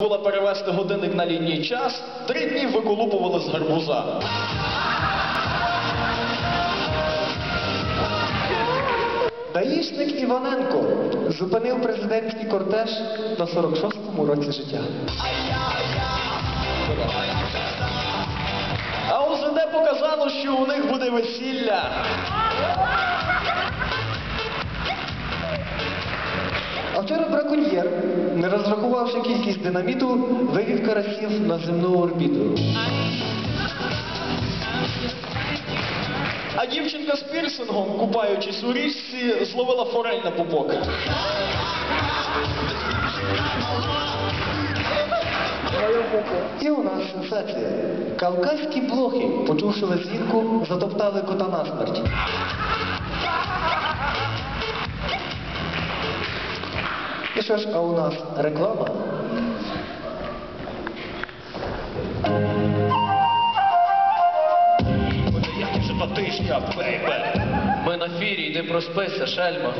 була перевести годинник на літній час, три дні виколупували з гарбуза. Даїшник Іваненко зупинив президентський кортеж на 46-му році життя. А УЗД показало, що у них буде весілля. А вчора браконьєр, не розрахувавши кількість динаміту, вивів карасів на земну орбіту. А дівчинка з пірсингом, купаючись у річці, зловила форель на пупок. І у нас сенсація. Кавказькі блохи, почувши лесінку, затоптали кота насмерть. Що ж, а у нас реклама? Ми на фірі, не проспися, шельма.